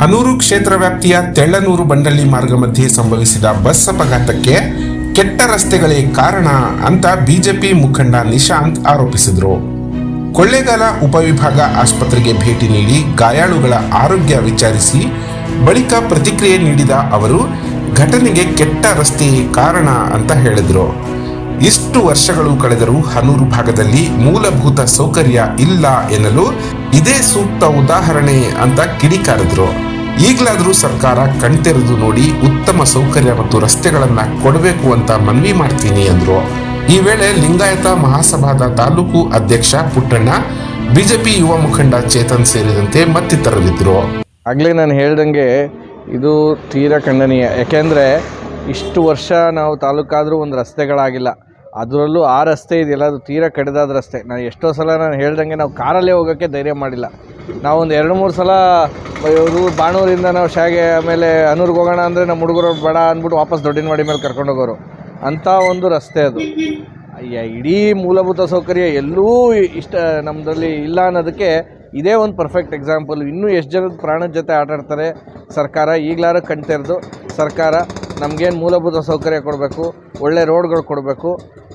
ಹನೂರು ಕ್ಷೇತ್ರ ವ್ಯಾಪ್ತಿಯ ತೆಳ್ಳನೂರು ಬಂಡಳ್ಳಿ ಮಾರ್ಗ ಮಧ್ಯೆ ಸಂಭವಿಸಿದ ಬಸ್ ಅಪಘಾತಕ್ಕೆ ಕೆಟ್ಟ ರಸ್ತೆಗಳೇ ಕಾರಣ ಅಂತ ಬಿಜೆಪಿ ಮುಖಂಡ ನಿಶಾಂತ್ ಆರೋಪಿಸಿದರು. ಕೊಳ್ಳೇಗಾಲ ಉಪವಿಭಾಗ ಆಸ್ಪತ್ರೆಗೆ ಭೇಟಿ ನೀಡಿ ಗಾಯಾಳುಗಳ ಆರೋಗ್ಯ ವಿಚಾರಿಸಿ ಬಳಿಕ ಪ್ರತಿಕ್ರಿಯೆ ನೀಡಿದ ಅವರು, ಘಟನೆಗೆ ಕೆಟ್ಟ ರಸ್ತೆಯೇ ಕಾರಣ ಅಂತ ಹೇಳಿದರು. ಇಷ್ಟು ವರ್ಷಗಳು ಕಳೆದರೂ ಹನೂರು ಭಾಗದಲ್ಲಿ ಮೂಲಭೂತ ಸೌಕರ್ಯ ಇಲ್ಲ ಎನ್ನಲು ಇದೇ ಸೂಕ್ತ ಉದಾಹರಣೆ ಅಂತ ಕಿಡಿಕಾರಿದ್ರು. ಈಗಲಾದರೂ ಸರ್ಕಾರ ಕಣ್ತೆರೆದು ನೋಡಿ ಉತ್ತಮ ಸೌಕರ್ಯ ಮತ್ತು ರಸ್ತೆಗಳನ್ನು ಕೊಡಬೇಕು ಅಂತ ಮನವಿ ಮಾಡ್ತೀನಿ ಅಂದರು. ಈ ವೇಳೆ ಲಿಂಗಾಯತ ಮಹಾಸಭಾದ ತಾಲೂಕು ಅಧ್ಯಕ್ಷ ಪುಟ್ಟಣ್ಣ, ಬಿಜೆಪಿ ಯುವ ಮುಖಂಡ ಚೇತನ್ ಸೇರಿದಂತೆ ಮತ್ತಿತರರಿದ್ದರು. ಆಗಲೇ ನಾನು ಹೇಳ್ದಂಗೆ ಇದು ತೀರಾ ಖಂಡನೀಯ. ಯಾಕೆಂದರೆ ಇಷ್ಟು ವರ್ಷ ನಾವು ತಾಲೂಕಾದರೂ ಒಂದು ರಸ್ತೆಗಳಾಗಿಲ್ಲ. ಅದರಲ್ಲೂ ಆ ರಸ್ತೆ ಇದೆಯಲ್ಲ, ಅದು ತೀರಾ ಕಡಿದಾದ ರಸ್ತೆ. ನಾನು ಎಷ್ಟೋ ಸಲ ನಾನು ಹೇಳ್ದಂಗೆ ನಾವು ಕಾರಲ್ಲೇ ಹೋಗೋಕ್ಕೆ ಧೈರ್ಯ ಮಾಡಿಲ್ಲ. ನಾವೊಂದು ಎರಡು ಮೂರು ಸಲ ಇವರು ಬಾಣೂರಿಂದ ನಾವು ಶಾಗೆ ಆಮೇಲೆ ಅನೂರ್ಗೆ ಹೋಗೋಣ ಅಂದರೆ ನಮ್ಮ ಹುಡುಗರು ಬೇಡ ಅಂದ್ಬಿಟ್ಟು ವಾಪಸ್ ದೊಡ್ಡಿನವಾಡಿ ಮೇಲೆ ಕರ್ಕೊಂಡು ಹೋಗೋರು. ಅಂಥ ಒಂದು ರಸ್ತೆ ಅದು. ಅಯ್ಯ, ಇಡೀ ಮೂಲಭೂತ ಸೌಕರ್ಯ ಎಲ್ಲೂ ಇಷ್ಟ ನಮ್ಮದಲ್ಲಿ ಇಲ್ಲ ಅನ್ನೋದಕ್ಕೆ ಇದೇ ಒಂದು ಪರ್ಫೆಕ್ಟ್ ಎಕ್ಸಾಂಪಲ್ ಇನ್ನೂ ಎಷ್ಟು ಜನದ ಪ್ರಾಣದ ಜೊತೆ ಆಟಾಡ್ತಾರೆ ಸರ್ಕಾರ ಈಗಲಾರು ಕಣ್ತೆರೆದು ಸರ್ಕಾರ ನಮಗೇನು ಮೂಲಭೂತ ಸೌಕರ್ಯ ಕೊಡಬೇಕು ಒಳ್ಳೆ ರೋಡ್ಗಳು ಕೊಡಬೇಕು.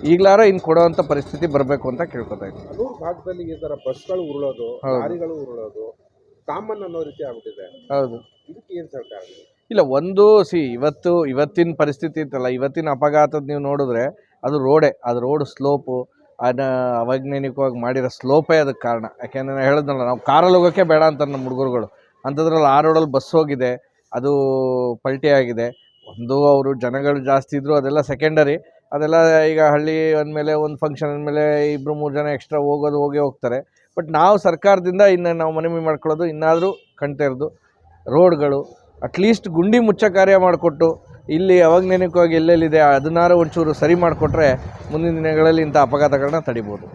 ಈಗಲಾರು ಇನ್ನು ಕೊಡುವಂತ ಪರಿಸ್ಥಿತಿ ಬರಬೇಕು ಅಂತ ಕೇಳ್ಕೊತಾ ಇದ್ದೀನಿ. ನೂರು ಭಾಗದಲ್ಲಿ ಈ ತರ ಬಸ್ಗಳು ಉರುಳೋದು. ಲಾರಿಗಳು ಉರುಳೋದು ಕಾಮನ್ ಅನ್ನೋ ರೀತಿ ಆಗ್ಬಿಟ್ಟಿದೆ. ಹೌದು. ಇದಕ್ಕೆ ಏನ್ ಸರ್ಕಾರ ಇಲ್ಲ ಒಂದು ಸಿ ಇವತ್ತು ಇವತ್ತಿನ ಪರಿಸ್ಥಿತಿ ಇತ್ತಲ್ಲ ಇವತ್ತಿನ ಅಪಘಾತದ ನೀವು ನೋಡಿದ್ರೆ ಅದು ರೋಡೇ ಅದು ರೋಡ್ ಸ್ಲೋಪು ಅದ ಅವೈಜ್ಞಾನಿಕವಾಗಿ ಮಾಡಿರೋ ಸ್ಲೋಪೇ ಅದಕ್ಕೆ ಕಾರಣ. ಯಾಕೆಂದರೆ ನಾನು ಹೇಳಿದ್ನಲ್ಲ ನಾವು ಕಾರಲ್ಲಿ ಹೋಗೋಕ್ಕೆ ಬೇಡ ಅಂತಾರೆ ನಮ್ಮ ಹುಡುಗರುಗಳು. ಅಂಥದ್ರಲ್ಲಿ ಆ ರೋಡಲ್ಲಿ ಬಸ್ ಹೋಗಿದೆ ಅದು ಪಲ್ಟಿ ಆಗಿದೆ ಒಂದು ಅವರು ಜನಗಳು ಜಾಸ್ತಿ ಇದ್ದರು ಅದೆಲ್ಲ ಸೆಕೆಂಡರಿ ಅದೆಲ್ಲ ಈಗ ಹಳ್ಳಿ ಅಂದಮೇಲೆ ಒಂದು ಫಂಕ್ಷನ್ ಅಂದಮೇಲೆ ಇಬ್ಬರು ಮೂರು ಜನ ಎಕ್ಸ್ಟ್ರಾ ಹೋಗೋದು, ಹೋಗೇ ಹೋಗ್ತಾರೆ. ಬಟ್ ನಾವು ಸರ್ಕಾರದಿಂದ ಇನ್ನು ನಾವು ಮನವಿ ಮಾಡ್ಕೊಳ್ಳೋದು ಇನ್ನಾದರೂ ಕಣ್ತೆರೆದು ರೋಡ್ಗಳು ಅಟ್ಲೀಸ್ಟ್ ಗುಂಡಿ ಮುಚ್ಚ ಕಾರ್ಯ ಮಾಡಿಕೊಟ್ಟು, ಇಲ್ಲಿ ಯಾವಾಗ ಅವೈಜ್ಞಾನಿಕವಾಗಿ ಎಲ್ಲೆಲ್ಲಿದೆ ಅದನ್ನಾರು ಒಂಚೂರು ಸರಿ ಮಾಡಿಕೊಟ್ರೆ ಮುಂದಿನ ದಿನಗಳಲ್ಲಿ ಇಂಥ ಅಪಘಾತಗಳನ್ನ ತಡಿಬೋದು.